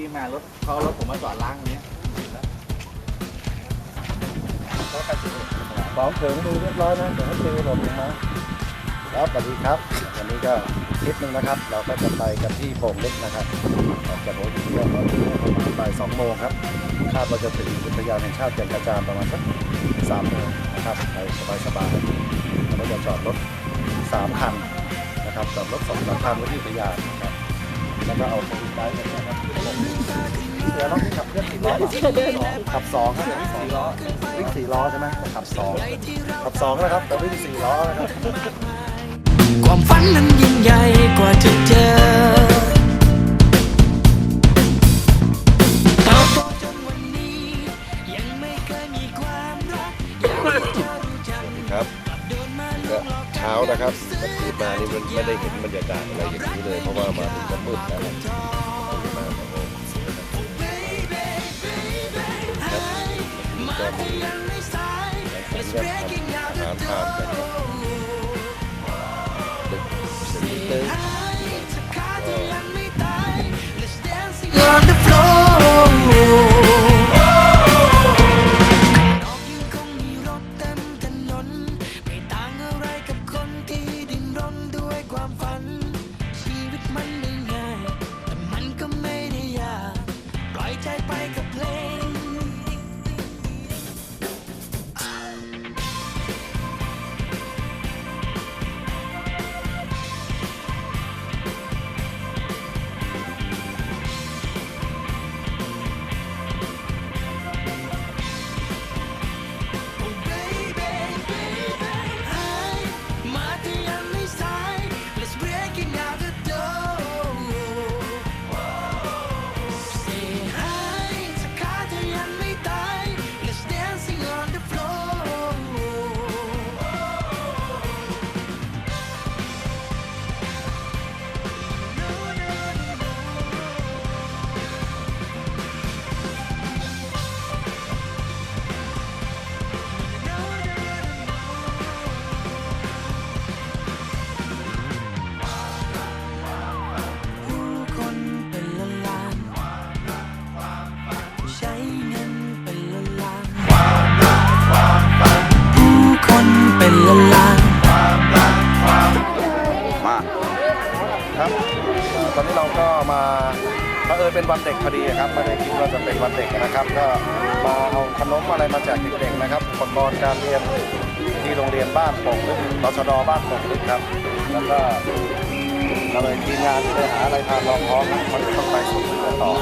กี้มารถเขารถผมมาจอดล้างตรงเนี้ยของถึงดูเรียบร้อยนะเดี๋ยวให้ตีหล่นลงมาครับสวัสดีครับ วันนี้ก็ทริปหนึ่งนะครับ เราก็จะไปกันที่โป่งเลึกนะครับออกจากหัวหินเนี่ยเราประมาณบ่ายสองโมงครับคาดว่าจะถึงอุทยานแห่งชาติแก่งกระจานประมาณสักสามโมงนะครับไปสบายๆเราก็จะจอดรถสามคันนะครับจอดรถสองสามคันไว้ที่อุทยานนะครับ แล้วก็เอาโควิดไปกันนะครับเดี๋ยวน้องขับเคลื่อนสี่ล้อหรอขับสองครับสี่ล้อวิ่งสี่ล้อใช่ไหมขับสองขับสองนะครับแต่วิ่งสี่ล้อนะครับความฝันนั้นยิ่งใหญ่กว่าจะเจอเติบโตจนวันนี้ยังไม่เครักอครับก็เช้านะครับตื่นมานี่มันไม่ได้เห็นบรรยากาศอะไรอย่างนี้เลยเพราะว่า มาถึงก็มืดแล้วตื่นมาก็โอ้ครับ เป็นล้านล้านผู้คนเป็นล้านล้านครับเอ่อตอนนี้เราก็มาบังเออเป็นวันเด็กพอดีครับไม่ได้คิดว่าจะเป็นวันเด็กนะครับ ก็มาเอาขนมอะไรมาแจกเด็กๆนะครับผลบอลการเรียนที่โรงเรียนบ้านโป่งลึกตชดบ้านโป่งลึกครับ แล้วก็เราเลยทีมงานที่ไปหาอะไรทานรองท้องนะมันต้องไปสู่กันต่อ